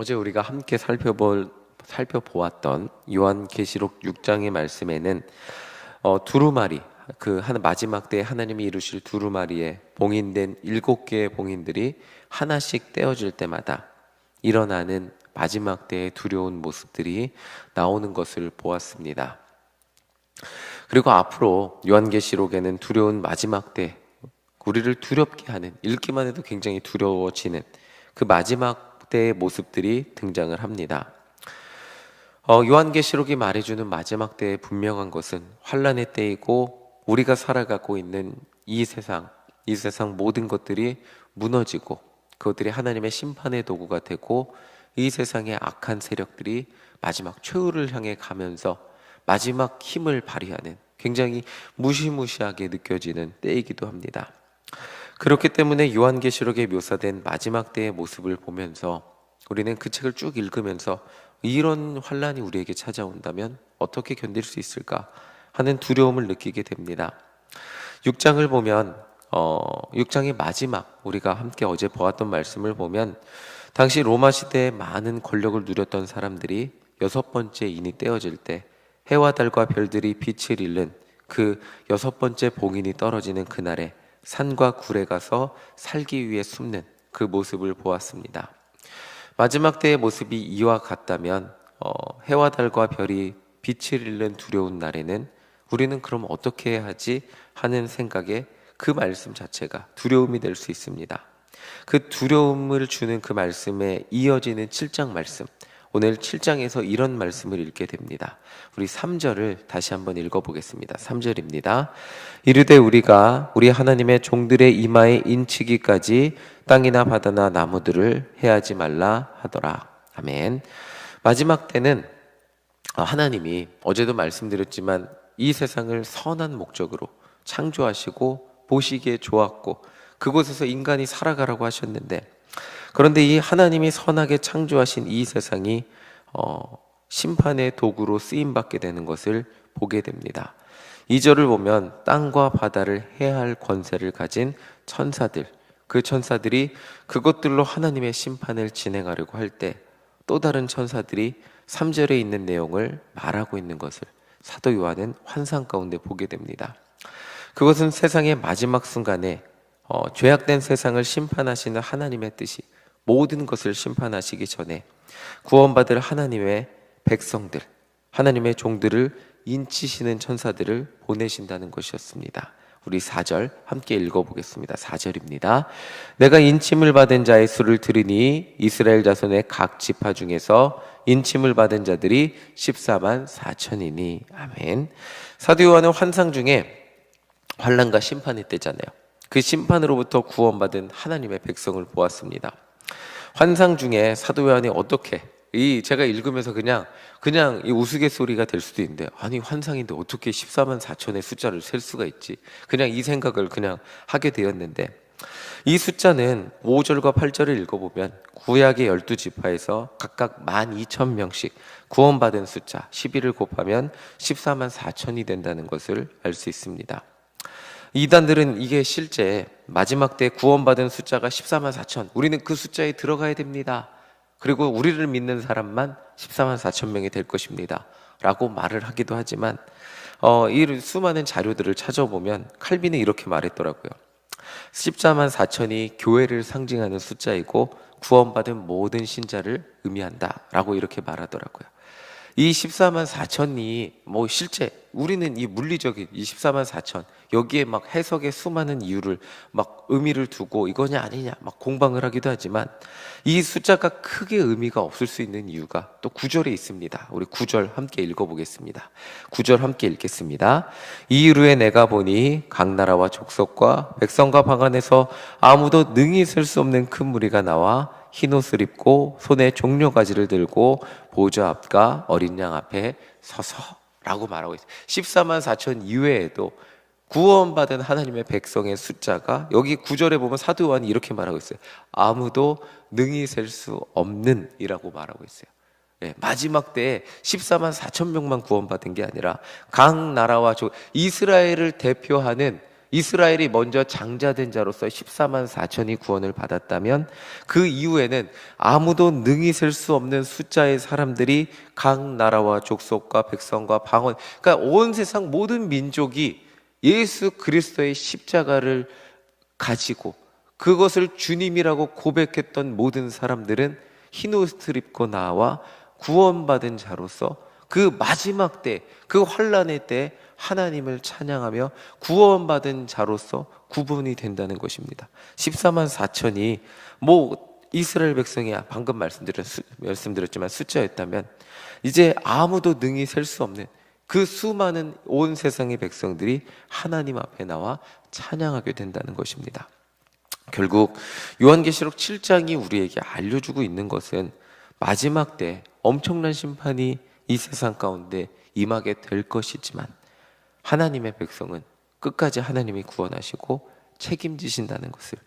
어제 우리가 함께 살펴볼 살펴보았던 요한계시록 6장의 말씀에는 어, 두루마리 그 하나 마지막 때에 하나님이 이루실 두루마리에 봉인된 일곱 개의 봉인들이 하나씩 떼어질 때마다 일어나는 마지막 때의 두려운 모습들이 나오는 것을 보았습니다. 그리고 앞으로 요한계시록에는 두려운 마지막 때 우리를 두렵게 하는 읽기만 해도 굉장히 두려워지는 그 마지막 때의 모습들이 등장을 합니다. 어, 요한계시록이 말해주는 마지막 때의 분명한 것은 환란의 때이고 우리가 살아가고 있는 이 세상, 이 세상 모든 것들이 무너지고 그것들이 하나님의 심판의 도구가 되고 이 세상의 악한 세력들이 마지막 최후를 향해 가면서 마지막 힘을 발휘하는 굉장히 무시무시하게 느껴지는 때이기도 합니다. 그렇기 때문에 요한계시록에 묘사된 마지막 때의 모습을 보면서 우리는 그 책을 쭉 읽으면서 이런 환란이 우리에게 찾아온다면 어떻게 견딜 수 있을까 하는 두려움을 느끼게 됩니다. 6장을 보면 어, 6장의 마지막 우리가 함께 어제 보았던 말씀을 보면 당시 로마 시대에 많은 권력을 누렸던 사람들이 여섯 번째 인이 떼어질 때 해와 달과 별들이 빛을 잃는 그 여섯 번째 봉인이 떨어지는 그날에 산과 굴에 가서 살기 위해 숨는 그 모습을 보았습니다. 마지막 때의 모습이 이와 같다면 어, 해와 달과 별이 빛을 잃는 두려운 날에는 우리는 그럼 어떻게 해야 하지 하는 생각에 그 말씀 자체가 두려움이 될 수 있습니다. 그 두려움을 주는 그 말씀에 이어지는 7장 말씀. 오늘 7장에서 이런 말씀을 읽게 됩니다. 우리 3절을 다시 한번 읽어보겠습니다. 3절입니다. 이르되 우리가 우리 하나님의 종들의 이마에 인치기까지 땅이나 바다나 나무들을 해하지 말라 하더라. 아멘. 마지막 때는 하나님이 어제도 말씀드렸지만 이 세상을 선한 목적으로 창조하시고 보시기에 좋았고 그곳에서 인간이 살아가라고 하셨는데 그런데 이 하나님이 선하게 창조하신 이 세상이 어, 심판의 도구로 쓰임 받게 되는 것을 보게 됩니다. 이 절을 보면 땅과 바다를 해할 권세를 가진 천사들, 그 천사들이 그것들로 하나님의 심판을 진행하려고 할 때 또 다른 천사들이 3절에 있는 내용을 말하고 있는 것을 사도 요한은 환상 가운데 보게 됩니다. 그것은 세상의 마지막 순간에 어, 죄악된 세상을 심판하시는 하나님의 뜻이 모든 것을 심판하시기 전에 구원받을 하나님의 백성들, 하나님의 종들을 인치시는 천사들을 보내신다는 것이었습니다. 우리 4절 함께 읽어보겠습니다. 4절입니다. 내가 인침을 받은 자의 수를 들으니 이스라엘 자손의 각 지파 중에서 인침을 받은 자들이 14만 4천이니 아멘. 사도 요한은 환상 중에 환란과 심판이 때잖아요. 그 심판으로부터 구원받은 하나님의 백성을 보았습니다. 환상 중에 사도 요한이 어떻게 이 제가 읽으면서 그냥 그냥 이 우스갯소리가 될 수도 있는데 아니 환상인데 어떻게 14만 4천의 숫자를 셀 수가 있지? 그냥 이 생각을 그냥 하게 되었는데 이 숫자는 5절과 8절을 읽어보면 구약의 12지파에서 각각 12,000명씩 구원받은 숫자 11을 곱하면 14만 4천이 된다는 것을 알 수 있습니다. 이단들은 이게 실제 마지막 때 구원받은 숫자가 14만 4천. 우리는 그 숫자에 들어가야 됩니다. 그리고 우리를 믿는 사람만 14만 4천 명이 될 것입니다. 라고 말을 하기도 하지만, 어, 이 수많은 자료들을 찾아보면 칼빈은 이렇게 말했더라고요. 14만 4천이 교회를 상징하는 숫자이고 구원받은 모든 신자를 의미한다. 라고 이렇게 말하더라고요. 이 14만 4천이 뭐 실제 우리는 이 물리적인 이 14만 4천 여기에 막 해석의 수많은 이유를 막 의미를 두고 이거냐 아니냐 막 공방을 하기도 하지만 이 숫자가 크게 의미가 없을 수 있는 이유가 또 구절에 있습니다. 우리 구절 함께 읽어보겠습니다. 구절 함께 읽겠습니다. 이 이후에 내가 보니 각 나라와 족속과 백성과 방 안에서 아무도 능히 셀수 없는 큰 무리가 나와 흰 옷을 입고 손에 종려 가지를 들고 보좌 앞과 어린 양 앞에 서서라고 말하고 있어요. 14만 4천 이외에도 구원받은 하나님의 백성의 숫자가 여기 구절에 보면 사도 요한이 이렇게 말하고 있어요. 아무도 능히 셀 수 없는 이라고 말하고 있어요. 네, 마지막 때에 14만 4천 명만 구원받은 게 아니라 각 나라와 조, 이스라엘을 대표하는 이스라엘이 먼저 장자된 자로서 14만 4천이 구원을 받았다면 그 이후에는 아무도 능히 셀 수 없는 숫자의 사람들이 각 나라와 족속과 백성과 방언 그러니까 온 세상 모든 민족이 예수 그리스도의 십자가를 가지고 그것을 주님이라고 고백했던 모든 사람들은 흰 옷을 입고 나와 구원받은 자로서 그 마지막 때, 그 환란의 때 하나님을 찬양하며 구원받은 자로서 구분이 된다는 것입니다. 14만 4천이 뭐 이스라엘 백성이야 방금 말씀드렸, 말씀드렸지만 숫자였다면 이제 아무도 능히 셀 수 없는 그 수많은 온 세상의 백성들이 하나님 앞에 나와 찬양하게 된다는 것입니다. 결국 요한계시록 7장이 우리에게 알려주고 있는 것은 마지막 때 엄청난 심판이 이 세상 가운데 임하게 될 것이지만 하나님의 백성은 끝까지 하나님이 구원하시고 책임지신다는 것을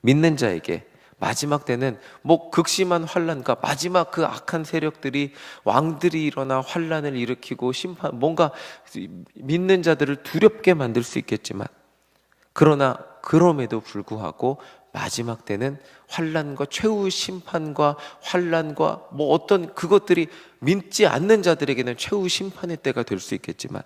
믿는 자에게 마지막 때는 뭐 극심한 환란과 마지막 그 악한 세력들이 왕들이 일어나 환란을 일으키고 심판 뭔가 믿는 자들을 두렵게 만들 수 있겠지만 그러나 그럼에도 불구하고 마지막 때는 환란과 최후 심판과 환란과 뭐 어떤 그것들이 믿지 않는 자들에게는 최후 심판의 때가 될 수 있겠지만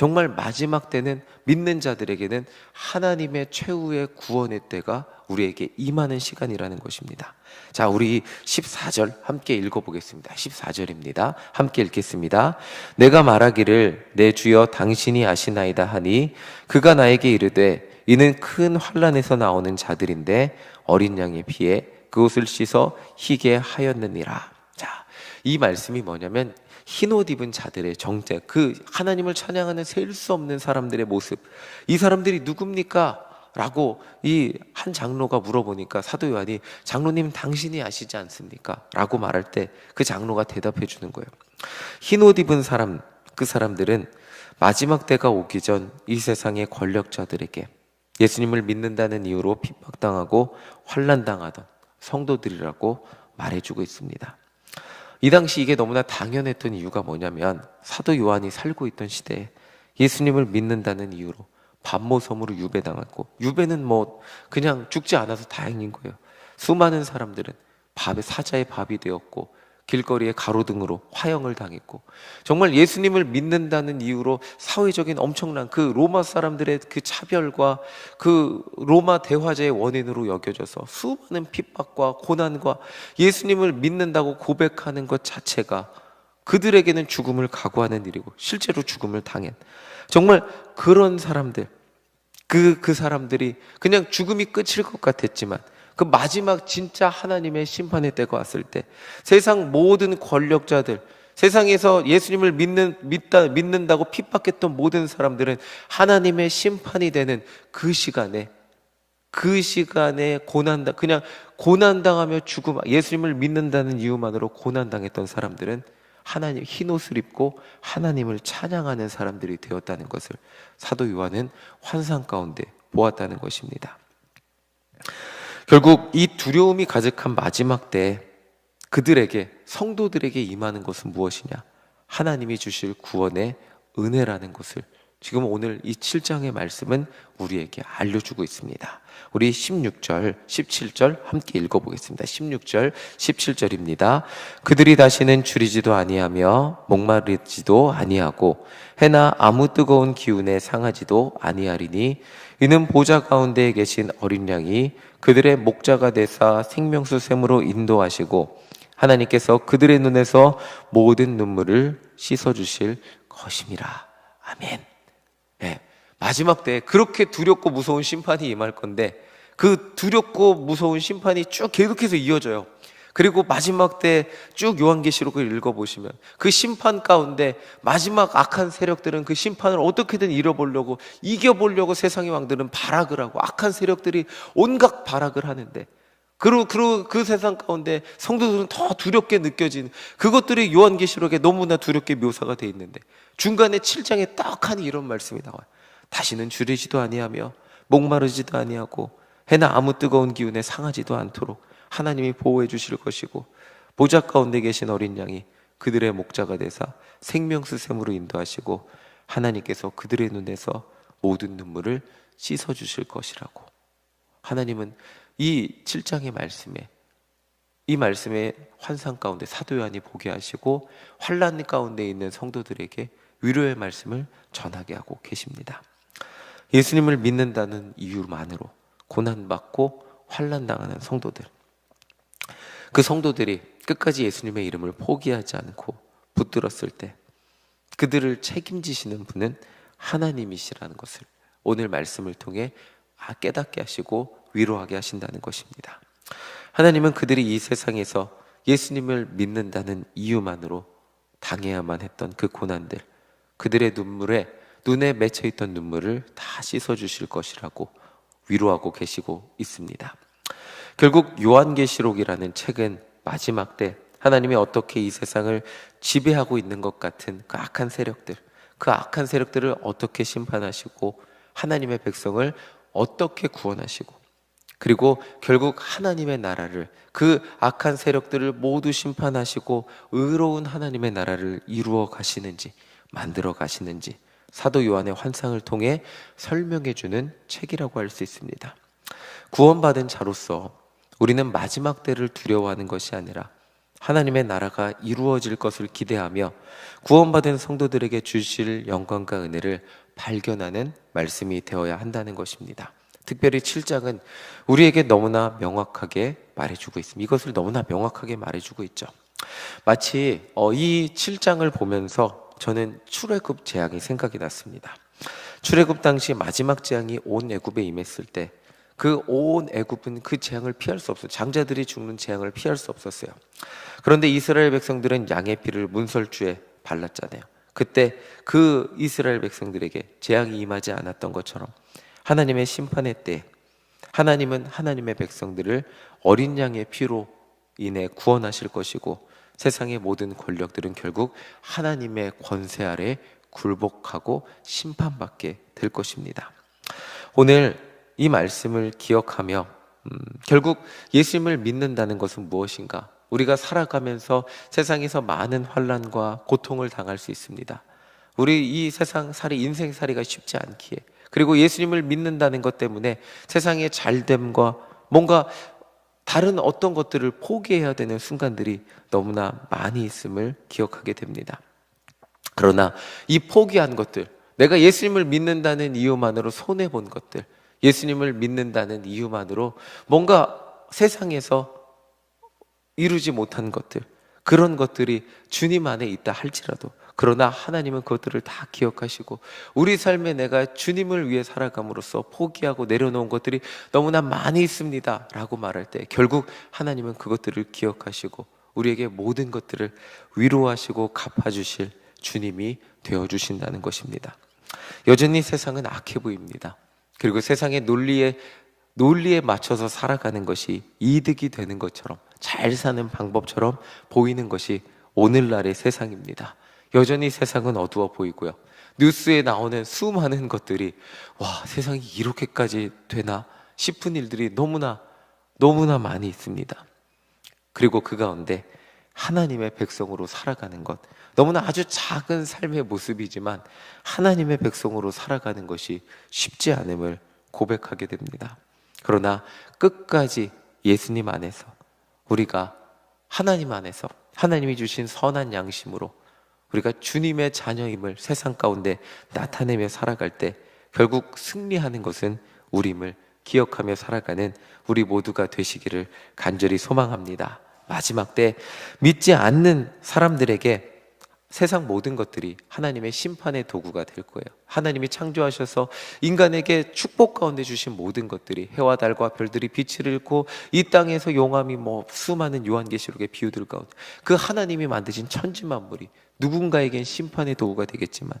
정말 마지막 때는 믿는 자들에게는 하나님의 최후의 구원의 때가 우리에게 임하는 시간이라는 것입니다. 자, 우리 14절 함께 읽어보겠습니다. 14절입니다. 함께 읽겠습니다. 내가 말하기를 내 주여 당신이 아시나이다 하니 그가 나에게 이르되 이는 큰 환란에서 나오는 자들인데 어린 양의 피에 그옷을 씻어 희게 하였느니라. 자, 이 말씀이 뭐냐면 흰 옷 입은 자들의 정체, 그 하나님을 찬양하는 셀 수 없는 사람들의 모습. 이 사람들이 누굽니까? 라고 이 한 장로가 물어보니까 사도 요한이 장로님 당신이 아시지 않습니까? 라고 말할 때 그 장로가 대답해 주는 거예요. 흰 옷 입은 사람, 그 사람들은 마지막 때가 오기 전 이 세상의 권력자들에게 예수님을 믿는다는 이유로 핍박당하고 환란당하던 성도들이라고 말해주고 있습니다. 이 당시 이게 너무나 당연했던 이유가 뭐냐면 사도 요한이 살고 있던 시대에 예수님을 믿는다는 이유로 반모섬으로 유배당했고 유배는 뭐 그냥 죽지 않아서 다행인 거예요. 수많은 사람들은 밥에 사자의 밥이 되었고 길거리에 가로등으로 화형을 당했고 정말 예수님을 믿는다는 이유로 사회적인 엄청난 그 로마 사람들의 그 차별과 그 로마 대화제의 원인으로 여겨져서 수많은 핍박과 고난과 예수님을 믿는다고 고백하는 것 자체가 그들에게는 죽음을 각오하는 일이고 실제로 죽음을 당한 정말 그런 사람들 그, 그 사람들이 그냥 죽음이 끝일 것 같았지만 그 마지막 진짜 하나님의 심판의 때가 왔을 때 세상 모든 권력자들 세상에서 예수님을 믿는 믿다 믿는다고 핍박했던 모든 사람들은 하나님의 심판이 되는 그 시간에 그 시간에 고난당 그냥 고난당하며 죽음 예수님을 믿는다는 이유만으로 고난당했던 사람들은 하나님 흰 옷을 입고 하나님을 찬양하는 사람들이 되었다는 것을 사도 요한은 환상 가운데 보았다는 것입니다. 결국 이 두려움이 가득한 마지막 때 그들에게 성도들에게 임하는 것은 무엇이냐? 하나님이 주실 구원의 은혜라는 것을 지금 오늘 이 7장의 말씀은 우리에게 알려주고 있습니다. 우리 16절, 17절 함께 읽어보겠습니다. 16절, 17절입니다. 그들이 다시는 줄이지도 아니하며 목마르지도 아니하고 해나 아무 뜨거운 기운에 상하지도 아니하리니 이는 보좌 가운데 계신 어린 양이 그들의 목자가 되사 생명수 샘으로 인도하시고 하나님께서 그들의 눈에서 모든 눈물을 씻어 주실 것임이라. 아멘. 네. 마지막 때 그렇게 두렵고 무서운 심판이 임할 건데 그 두렵고 무서운 심판이 쭉 계속해서 이어져요. 그리고 마지막 때 쭉 요한계시록을 읽어보시면 그 심판 가운데 마지막 악한 세력들은 그 심판을 어떻게든 잃어보려고 이겨보려고 세상의 왕들은 발악을 하고 악한 세력들이 온갖 발악을 하는데 그리고, 그리고 그 세상 가운데 성도들은 더 두렵게 느껴지는 그것들이 요한계시록에 너무나 두렵게 묘사가 돼 있는데 중간에 7장에 딱하니 이런 말씀이 나와요. 다시는 줄이지도 아니하며 목마르지도 아니하고 해나 아무 뜨거운 기운에 상하지도 않도록 하나님이 보호해 주실 것이고 보좌 가운데 계신 어린 양이 그들의 목자가 되사 생명수 샘으로 인도하시고 하나님께서 그들의 눈에서 모든 눈물을 씻어 주실 것이라고. 하나님은 이 7장의 말씀에 이 말씀의 환상 가운데 사도 요한이 보게 하시고 환란 가운데 있는 성도들에게 위로의 말씀을 전하게 하고 계십니다. 예수님을 믿는다는 이유만으로 고난 받고 환란 당하는 성도들. 그 성도들이 끝까지 예수님의 이름을 포기하지 않고 붙들었을 때 그들을 책임지시는 분은 하나님이시라는 것을 오늘 말씀을 통해 아, 깨닫게 하시고 위로하게 하신다는 것입니다. 하나님은 그들이 이 세상에서 예수님을 믿는다는 이유만으로 당해야만 했던 그 고난들, 그들의 눈물에 눈에 맺혀 있던 눈물을 다 씻어 주실 것이라고 위로하고 계시고 있습니다. 결국 요한계시록이라는 책은 마지막 때 하나님이 어떻게 이 세상을 지배하고 있는 것 같은 그 악한 세력들, 그 악한 세력들을 어떻게 심판하시고 하나님의 백성을 어떻게 구원하시고 그리고 결국 하나님의 나라를 그 악한 세력들을 모두 심판하시고 의로운 하나님의 나라를 이루어 가시는지 만들어 가시는지 사도 요한의 환상을 통해 설명해 주는 책이라고 할 수 있습니다. 구원받은 자로서 우리는 마지막 때를 두려워하는 것이 아니라 하나님의 나라가 이루어질 것을 기대하며 구원받은 성도들에게 주실 영광과 은혜를 발견하는 말씀이 되어야 한다는 것입니다. 특별히 7장은 우리에게 너무나 명확하게 말해주고 있습니다. 이것을 너무나 명확하게 말해주고 있죠. 마치 어, 이 7장을 보면서 저는 출애굽 재앙이 생각이 났습니다. 출애굽 당시 마지막 재앙이 온 애굽에 임했을 때 그 온 애굽은 그 재앙을 피할 수 없어요. 장자들이 죽는 재앙을 피할 수 없었어요. 그런데 이스라엘 백성들은 양의 피를 문설주에 발랐잖아요. 그때 그 이스라엘 백성들에게 재앙이 임하지 않았던 것처럼 하나님의 심판의 때 하나님은 하나님의 백성들을 어린 양의 피로 인해 구원하실 것이고 세상의 모든 권력들은 결국 하나님의 권세 아래 굴복하고 심판받게 될 것입니다. 오늘 이 말씀을 기억하며 음, 결국 예수님을 믿는다는 것은 무엇인가? 우리가 살아가면서 세상에서 많은 환란과 고통을 당할 수 있습니다. 우리 이 세상 살이 인생 살이가 쉽지 않기에 그리고 예수님을 믿는다는 것 때문에 세상의 잘됨과 뭔가 다른 어떤 것들을 포기해야 되는 순간들이 너무나 많이 있음을 기억하게 됩니다. 그러나 이 포기한 것들, 내가 예수님을 믿는다는 이유만으로 손해 본 것들, 예수님을 믿는다는 이유만으로 뭔가 세상에서 이루지 못한 것들, 그런 것들이 주님 안에 있다 할지라도 그러나 하나님은 그것들을 다 기억하시고 우리 삶에 내가 주님을 위해 살아감으로써 포기하고 내려놓은 것들이 너무나 많이 있습니다. 라고 말할 때 결국 하나님은 그것들을 기억하시고 우리에게 모든 것들을 위로하시고 갚아주실 주님이 되어주신다는 것입니다. 여전히 세상은 악해 보입니다. 그리고 세상의 논리에 논리에 맞춰서 살아가는 것이 이득이 되는 것처럼 잘 사는 방법처럼 보이는 것이 오늘날의 세상입니다. 여전히 세상은 어두워 보이고요. 뉴스에 나오는 수많은 것들이 와, 세상이 이렇게까지 되나 싶은 일들이 너무나 너무나 많이 있습니다. 그리고 그 가운데 하나님의 백성으로 살아가는 것 너무나 아주 작은 삶의 모습이지만 하나님의 백성으로 살아가는 것이 쉽지 않음을 고백하게 됩니다. 그러나 끝까지 예수님 안에서 우리가 하나님 안에서 하나님이 주신 선한 양심으로 우리가 주님의 자녀임을 세상 가운데 나타내며 살아갈 때 결국 승리하는 것은 우림을 기억하며 살아가는 우리 모두가 되시기를 간절히 소망합니다. 마지막 때 믿지 않는 사람들에게 세상 모든 것들이 하나님의 심판의 도구가 될 거예요. 하나님이 창조하셔서 인간에게 축복 가운데 주신 모든 것들이 해와 달과 별들이 빛을 잃고 이 땅에서 용암이 뭐 수많은 요한계시록의 비유들 가운데 그 하나님이 만드신 천지 만물이 누군가에겐 심판의 도구가 되겠지만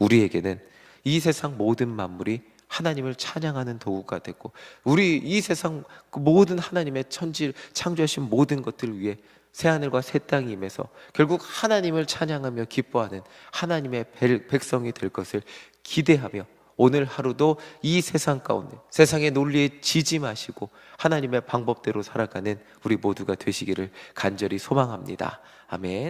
우리에게는 이 세상 모든 만물이 하나님을 찬양하는 도구가 되고 우리 이 세상 그 모든 하나님의 천지를 창조하신 모든 것들을 위해 새 하늘과 새 땅이 임해서 결국 하나님을 찬양하며 기뻐하는 하나님의 백성이 될 것을 기대하며 오늘 하루도 이 세상 가운데 세상의 논리에 지지 마시고 하나님의 방법대로 살아가는 우리 모두가 되시기를 간절히 소망합니다. 아멘.